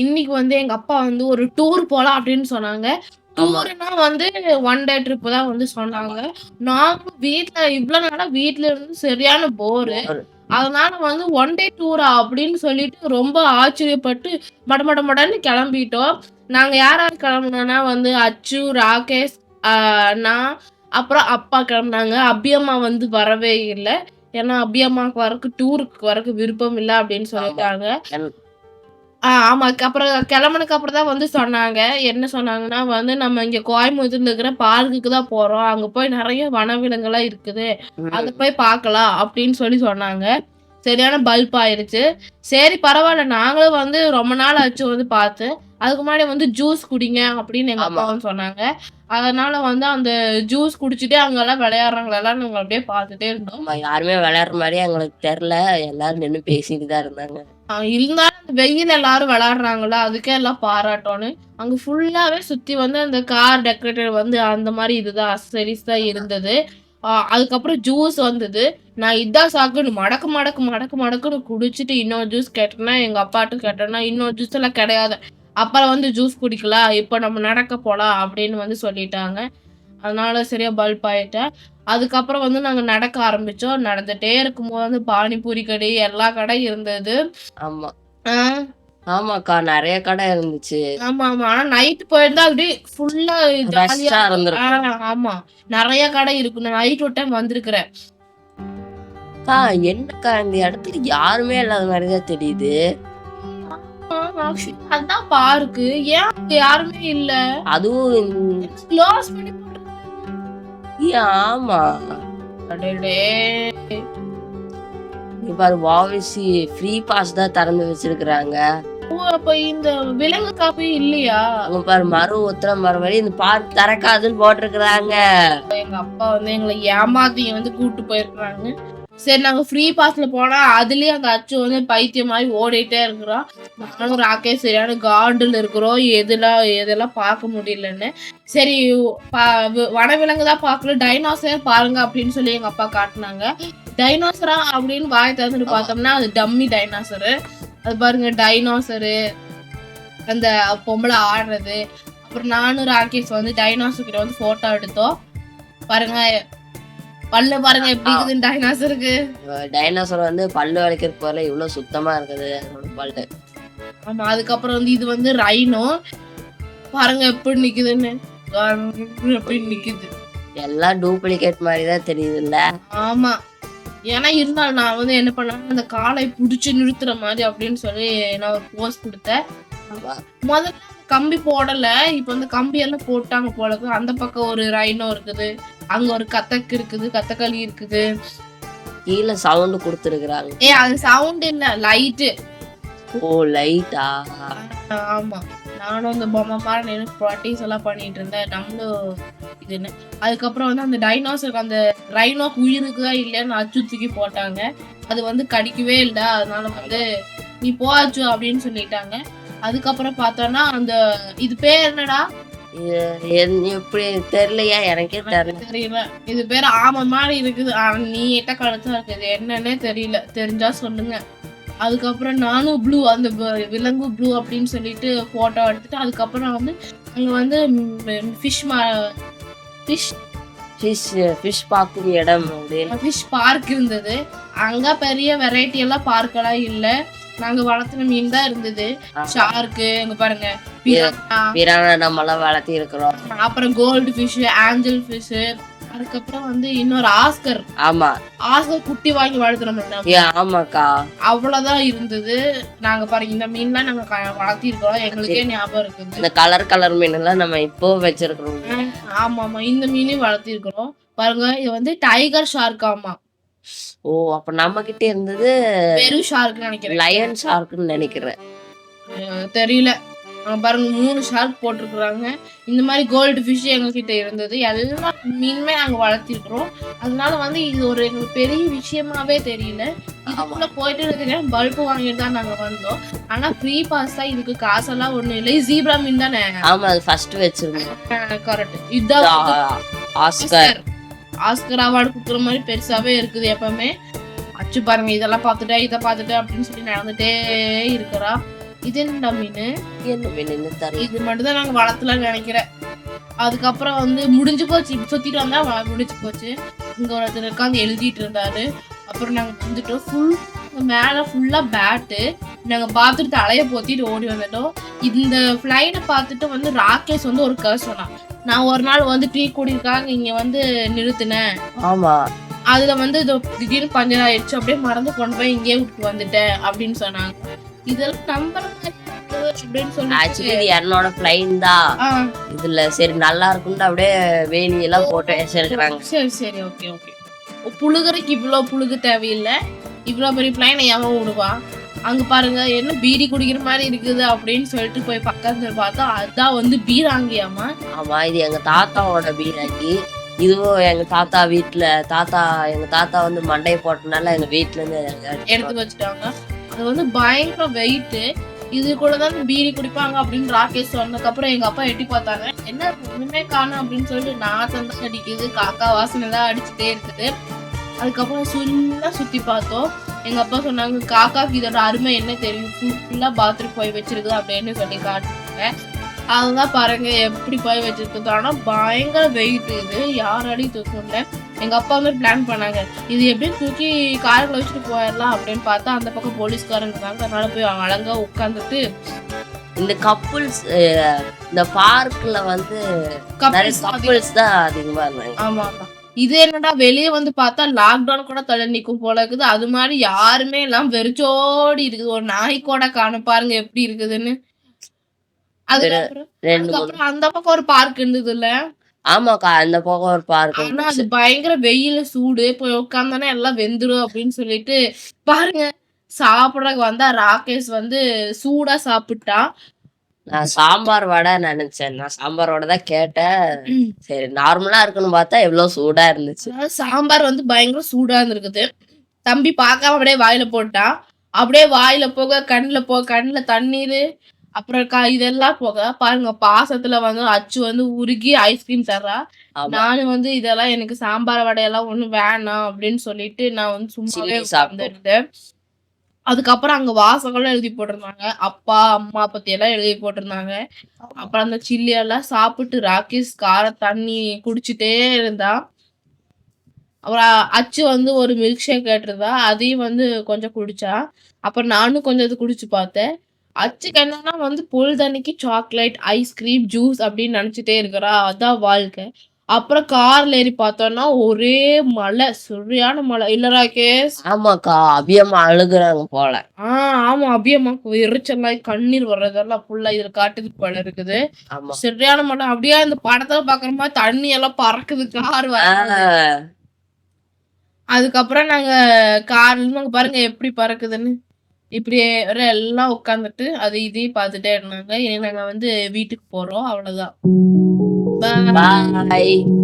இன்னைக்கு வந்து எங்க அப்பா வந்து ஒரு டூர் போலாம் அப்படின்னு சொன்னாங்க. டூர்னா வந்து ஒன் டே ட்ரிப் தான் வந்து சொன்னாங்க. நாங்க வீட்ல இவ்வளவு நாளா வீட்ல இருந்து சரியான போரு அதனால வந்து ஒன் டே டூரா அப்படின்னு சொல்லிட்டு ரொம்ப ஆச்சரியப்பட்டு மட மட மடன்னு கிளம்பிட்டோம். நாங்க யார் யார் கிளம்புனோம்னா வந்து அச்சு ராகேஷ் நான் அப்புறம் அப்பா கிளம்புனாங்க. அபியம்மா வந்து வரவே இல்லை. ஏன்னா அபியம்மாக்கு வரக்கு டூருக்கு வரக்கு விருப்பம் இல்லை அப்படின்னு சொல்லிட்டாங்க. என்- ஆஹ் ஆமா அப்புறம் கிளம்புனதுக்கு அப்புறம் தான் வந்து சொன்னாங்க. என்ன சொன்னாங்கன்னா வந்து நம்ம இங்க கோயம்புத்தூர்ல இருக்கிற பார்க்குக்கு தான் போறோம். அங்க போய் நிறைய வனவிலங்குலாம் இருக்குது. ம். அத போய் பார்க்கலாம் அப்படின்னு சொல்லி சொன்னாங்க. சரியான பல்ப் ஆயிருச்சு. சரி பரவாயில்ல. நாங்களும் வந்து ரொம்ப நாள் ஆச்சு வந்து பார்த்து. அதுக்கு முன்னாடி வந்து ஜூஸ் குடிங்க அப்படின்னு எங்க ஆமா. அப்பாவும் சொன்னாங்க. அதனால வந்து அந்த ஜூஸ் குடிச்சிட்டு அங்கெல்லாம் விளையாடுறாங்களெல்லாம் நாங்க அப்படியே பார்த்துட்டே இருந்தோம். ஆமா, யாருமே விளையாடுற மாதிரி எங்களுக்கு தெரியல. எல்லாரும் நின்னு பேசிட்டு தான் இருந்தாங்க. இருந்தாலும் அந்த வெயில் எல்லாரும் விளாடுறாங்களா? அதுக்கே எல்லாம் பாராட்டோன்னு. அங்க ஃபுல்லாவே சுத்தி வந்து அந்த கார் டெக்கரேட்டர் வந்து அந்த மாதிரி இதுதான் அசரிஸ் தான் இருந்தது. அதுக்கப்புறம் ஜூஸ் வந்தது. நான் இதான் சாக்குன்னு மடக்கு மடக்கு மடக்கு மடக்குன்னு குடிச்சிட்டு இன்னொரு ஜூஸ் கேட்டேன்னா எங்க அப்பாட்டு கேட்டேன்னா இன்னொரு ஜூஸ் எல்லாம் கிடையாது. அப்புறம் வந்து ஜூஸ் குடிக்கலாம் இப்போ நம்ம நடக்க போலாம் அப்படின்னு வந்து சொல்லிட்டாங்க. அதனால சரியா பல்ப் ஆயிட்டேன் அதுக்கப்புறம் வந்து நாங்க நடக்க ஆரம்பிச்சோம். நடந்துட்டே இருக்கும்போது வந்து பானிபூரி கடை எல்லா கடை இருந்தது. ஆமா. ஆஹ் ஆமாக்கா நிறைய கடை இருந்துச்சு. ஆமா ஆமா. ஆனா நைட் போயிருந்தா அப்படியே ஃபுல்லா ரஷ்ஷா இருந்திருக்கும். ஆமா. நிறைய கடை இருக்கு. நான் நைட் ஒரு டைம் வந்திருக்கிறேன். என்னக்கா இந்த இடத்துல யாருமே இல்லாத மாதிரிதான் தெரியுது. அதான் பார்க்கு ஏன் யாருமே இல்ல? அதுவும் க்ளோஸ் பண்ணி ஆமா. அடடே. இங்க பாரு வாவிசி ஃப்ரீ பாஸ் தான் திறந்து வச்சிருக்கிறாங்க. அப்ப இந்த விலங்கு காப்பி இல்லையா? அங்க பாரு மறு மரம் வரை இந்த பார்க் திறக்காதுன்னு போட்டிருக்கிறாங்க. எங்க அப்பா வந்து எங்களை ஏமாத்தி வந்து கூட்டு போயிருக்காங்க சரி நாங்க ஃப்ரீ பாஸ்ல போனா அதுலயே அந்த அச்சு வந்து பைத்தியம் மாதிரி ஓடிட்டே இருக்கிறோம். நானும் ராகேஷ் சரியான கார்டுல இருக்கிறோம். எதெல்லாம் எதெல்லாம் பார்க்க முடியலன்னு. சரி பா- வனவிலங்கு தான் பார்க்கல. டைனோசர் பாருங்க அப்படின்னு சொல்லி எங்க அப்பா காட்டுனாங்க. டைனோசரா அப்படின்னு வாய் திறந்துட்டு பார்த்தோம்னா அது டம்மி டைனோசரு அது பாருங்க டைனோசரு அந்த பொம்பளை ஆடுறது. அப்புறம் நானும் ராகேஷ் வந்து டைனோசர் கிட்ட வந்து போட்டோ எடுத்தோம். பாருங்க பல்லு பாருங்க எப்படி இருக்குது டைனோசருக்கு டைனோசர் வந்து பல்லு வளைக்கிறதுக்கு போல இவ்வளவு சுத்தமா இருக்குது. பல்லு ஆமா அதுக்கப்புறம் வந்து இது வந்து ரைனோ பாருங்க எப்படி நிக்குதுன்னு. எப்படி நிக்குது. எல்லாம் டூப்ளிகேட் மாதிரி தான் தெரியுது இல்ல ஆமா. ஏன்னா இருந்தாலும் நான் வந்து என்ன பண்ணேன் அந்த காலை புடிச்சு நிறுத்துற மாதிரி அப்படின்னு சொல்லி நான் ஒரு போஸ் கொடுத்தேன். முதல்ல கம்பி போடல இப்ப வந்து கம்பி எல்லாம் போட்டாங்க போல. அந்த பக்கம் ஒரு ரைனோ இருக்குது அங்க ஒரு கத்தக்கு இருக்குது கத்தக்களி இருக்குது. கீழே சவுண்ட் கொடுத்துருக்குறாங்க. ஏ அது சவுண்ட் இல்ல லைட்டு ஓ லைட்டா ஆமா. நானும் அந்த பொம்மை மாதிரி நின்று ப்ராக்டிஸ் எல்லாம் பண்ணிட்டு இருந்தேன். நம்மளும் இதுன்னு அதுக்கப்புறம் வந்து அந்த டைனோசருக்கு அந்த ரைனோக்கு உயிருக்கு தான் இல்லைன்னு அச்சு தூக்கி போட்டாங்க. அது வந்து கடிக்கவே இல்லை. அதனால வந்து நீ போ அச்சு அப்படின்னு சொல்லிட்டாங்க. அதுக்கப்புறம் பார்த்தோன்னா அந்த இது பேர் என்னடா? எப்படி தெரியலையா எனக்கே தெரியல. இது பேர் ஆமை மாதிரி இருக்குது. நீ எட்ட கழுத்தா இருக்குது. என்னன்னே தெரியல. தெரிஞ்சா சொல்லுங்க. அதுக்கப்புறம் நானும் ப்ளூ அந்த விலங்கு ப்ளூ அப்படின்னு சொல்லிட்டு போட்டோ எடுத்துட்டு அதுக்கப்புறம் வந்து அங்க வந்து ஃபிஷ் ஃபிஷ் ஃபிஷ் ஃபிஷ் பார்க்கும் இடம் ஃபிஷ் பார்க் இருந்தது. அங்க பெரிய வெரைட்டி எல்லாம் பார்க் எல்லாம் இல்ல. நாங்க வளர்த்துன மீன் தான் இருந்தது. ஷார்க்கு இங்க பாருங்க பிரானா நம்மளாம் வளர்த்தி இருக்கிறோம். அப்புறம் கோல்டு ஃபிஷ் ஆஞ்சல் ஃபிஷ் அதுக்கப்புறம் வந்து இன்னொரு ஆஸ்கர். ஆமா. ஆஸ்கர் குட்டி வாங்கி வளர்த்துறோம் ஆமாக்கா. அவ்வளவுதான் இருந்தது. நாங்க பாருங்க இந்த மீன்லாம் நாங்க க- வளர்த்திருக்கிறோம். எங்களுக்கே ஞாபகம் இருக்குது. இந்த கலர் கலர் மீன் எல்லாம் நம்ம இப்போ வச்சிருக்கிறோம். ஆமா ஆமா இந்த மீனையும் வளர்த்திருக்கிறோம். பாருங்க இது வந்து டைகர் ஷார்க் ஆமா. ஓ அப்ப நம்ம கிட்ட இருந்தது பெரு ஷார்க் நினைக்கிறேன் லயன் ஷார்க்னு நினைக்கிறேன் தெரியல பாருங்க மூணு ஷார்க் போட்டிருக்கிறாங்க இந்த மாதிரி கோல்டு ஃபிஷ் எங்ககிட்ட இருந்தது எல்லா மீனுமே நாங்க வளர்த்திருக்கிறோம் அதனால வந்து இது ஒரு எங்களுக்கு பெரிய விஷயமாவே தெரியல இதுக்குள்ள போயிட்டு இருக்கிற பல்பு வாங்கிட்டு தான் நாங்க வந்தோம் ஆனா ஃப்ரீ பாஸ் தான் இதுக்கு காசெல்லாம் ஒண்ணும் இல்லை ஜீப்ரா மீன் தானே ஆமா அது ஃபர்ஸ்ட் வச்சிருந்தோம் கரெக்ட் இதுதான் ஆஸ்கர் ஆஸ்கர் அவார்டு கொடுக்குற மாதிரி பெருசாவே இருக்குது எப்பவுமே. அச்சு பாருங்க இதெல்லாம் பார்த்துட்டேன் இதை பார்த்துட்டேன் அப்படின்னு சொல்லி நடந்துட்டே இருக்கிறா. இது என்னடா மீன்? என்ன மீன் இது மட்டும் தான் நாங்க வளர்த்தலாம்னு நினைக்கிறேன். அதுக்கப்புறம் வந்து முடிஞ்சு போச்சு. இப்ப சுத்திட்டு வந்தா வ- முடிஞ்சு போச்சு. இங்க ஒருத்தர் உட்காந்து எழுதிட்டு இருந்தாரு. அப்புறம் நாங்க வந்துட்டோம். ஃபுல் மேல ஃபுல்லா பேட்டு நாங்க பார்த்துட்டு தலைய போத்திட்டு ஓடி வந்துட்டோம். இந்த ஃபிளைனை பார்த்துட்டு வந்து ராகேஷ் வந்து ஒரு கதை சொன்னான். நான் ஒரு நாள் வந்து டீ குடியிருக்காங்க இங்க வந்து நிறுத்தினேன். ஆமா. அதுல வந்து இது திடீர்னு பஞ்சர் ஆயிடுச்சு அப்படியே மறந்து கொண்டு போய் இங்கேயே விட்டு வந்துட்டேன் அப்படின்னு சொன்னாங்க. இதெல்லாம் நம்புற ஆக்சுவலி என்னோட பிளைன் தான். இதுல சரி நல்லா இருக்கும்னு அப்படியே வேலியெல்லாம் போட்டு வச்சிருக்கிறாங்க. சரி சரி ஓகே ஓகே புழுகுறதுக்கு இவ்வளோ புழுகு தேவையில்லை. இவ்வளோ பெரிய பிளைனை எவன் விடுவான் அங்க பாருங்க என்ன பீடி குடிக்கிற மாதிரி இருக்குது அப்படின்னு சொல்லிட்டு போய் பக்கத்துல பார்த்தா அதான் வந்து பீராங்கியாமா ஆமா இது எங்க தாத்தாவோட பீராங்கி. இதுவும் எங்க தாத்தா வீட்டுல தாத்தா எங்க தாத்தா வந்து மண்டையை போட்டனால எங்க வீட்டுல இருந்து எடுத்து வச்சுட்டாங்க. அது வந்து பயங்கர வெயிட்டு இது கூட தான் பீடி குடிப்பாங்க அப்படின்னு ராகேஷ் சொன்னதுக்கப்புறம் எங்க அப்பா எட்டி பார்த்தாங்க. என்ன ஒண்ணுமே காணும் அப்படின்னு சொல்லிட்டு நாத்தம் தான் அடிக்குது காக்கா வாசனை தான் அடிச்சுட்டே இருக்குது. அதுக்கப்புறம் ஃபுல்லா சுத்தி பார்த்தோம். எங்க அப்பா சொன்னாங்க காக்காக்கு இதோட அருமை என்ன தெரியும்? ஃபுல்லா பாத்ரூம் போய் வச்சிருக்கு அப்படின்னு சொல்லி காட்டுறாங்க அதுதான் பாருங்க எப்படி போய் வச்சிருக்கு ஆனா பயங்கர வெயிட் இது. யாராடி தூக்கல எங்க அப்பா வந்து பிளான் பண்ணாங்க. இது எப்படியும் தூக்கி காருக்குள்ள வச்சுட்டு போயிடலாம் அப்படின்னு பார்த்தா அந்த பக்கம் போலீஸ்காரங்க இருந்தாங்க. அதனால போய் அவங்க அழகா உட்காந்துட்டு இந்த கப்புள்ஸ் இந்த பார்க்ல வந்து கப்புள்ஸ் தான் அதிகமா இருந்தாங்க. ஆமா ஆமா. இது என்னடா வெளியே வந்து பார்த்தா லாக்டவுன் கூட தலை நிக்கும் போல இருக்குது. அது மாதிரி யாருமே எல்லாம் வெறிச்சோடி இருக்குது. ஒரு நாய் கூட காண பாருங்க எப்படி இருக்குதுன்னு. அதுக்கப்புறம் அந்த பக்கம் ஒரு பார்க் இருந்தது இல்ல ஆமாக்கா அந்த பக்கம் ஒரு பார்க் ஆனா அது பயங்கர வெயில சூடு. போய் உட்காந்தானே எல்லாம் வெந்துரும் அப்படின்னு சொல்லிட்டு பாருங்க சாப்பிடறதுக்கு வந்தா ராகேஷ் வந்து சூடா சாப்பிட்டா நான் சாம்பார் வடை நினைச்சேன். நான் சாம்பார் வடை தான் கேட்டேன். சரி நார்மலா இருக்குன்னு பார்த்தா எவ்வளவு சூடா இருந்துச்சு. சாம்பார் வந்து பயங்கர சூடா இருந்திருக்குது. தம்பி பார்க்காம அப்படியே வாயில போட்டான். அப்படியே வாயில போக கண்ணுல போக கண்ணுல தண்ணீர் அப்புறம் க இதெல்லாம் போக பாருங்க பாசத்துல வந்து அச்சு வந்து உருகி ஐஸ்கிரீம் தர்றா. நானும் வந்து இதெல்லாம் எனக்கு சாம்பார் வடையெல்லாம் ஒண்ணும் வேணாம் அப்படின்னு சொல்லிட்டு நான் வந்து சும்மாவே. உட்கார்ந்திருந்தேன். அதுக்கப்புறம் அங்க வாசகம்லாம் எழுதி போட்டிருந்தாங்க. அப்பா அம்மா பத்தி எல்லாம் எழுதி போட்டிருந்தாங்க. அப்புறம் அந்த சில்லி எல்லாம் சாப்பிட்டு ராகேஷ் கார தண்ணி குடிச்சிட்டே இருந்தா அப்புறம் அச்சு வந்து ஒரு மில்க் ஷேக் கேட்டிருந்தா அதையும் வந்து கொஞ்சம் குடிச்சா அப்புறம் நானும் கொஞ்சம் இது குடிச்சு பார்த்தேன். அச்சுக்கு என்னன்னா வந்து பொழுதன்னைக்கு சாக்லேட் ஐஸ்கிரீம் ஜூஸ் அப்படின்னு நினைச்சிட்டே இருக்கிறா. அதான் வாழ்க்கை. அப்புறம் கார்ல ஏறி பார்த்தோம்னா ஒரே மழை சரியான மழை இல்ல ராகேஷ்? ஆமாக்கா அபியம்மா அழுகுறாங்க போல. ஆஹ் ஆமா அபியம்மாக்கு எரிச்சலாய் கண்ணீர் வர்றதெல்லாம் ஃபுல்லா இதுல காட்டுது போல இருக்குது. ஆமா. சரியான மழை அப்படியே அந்த படத்துல பாக்குற மாதிரி தண்ணி எல்லாம் பறக்குது கார் அதுக்கப்புறம் நாங்க கார்ல பாருங்க எப்படி பறக்குதுன்னு. இப்படியே எல்லாம் உட்காந்துட்டு அது இதையும் பார்த்துட்டே இருந்தாங்க. நாங்க வந்து வீட்டுக்கு போறோம் அவ்வளவுதான். Bye. பாய்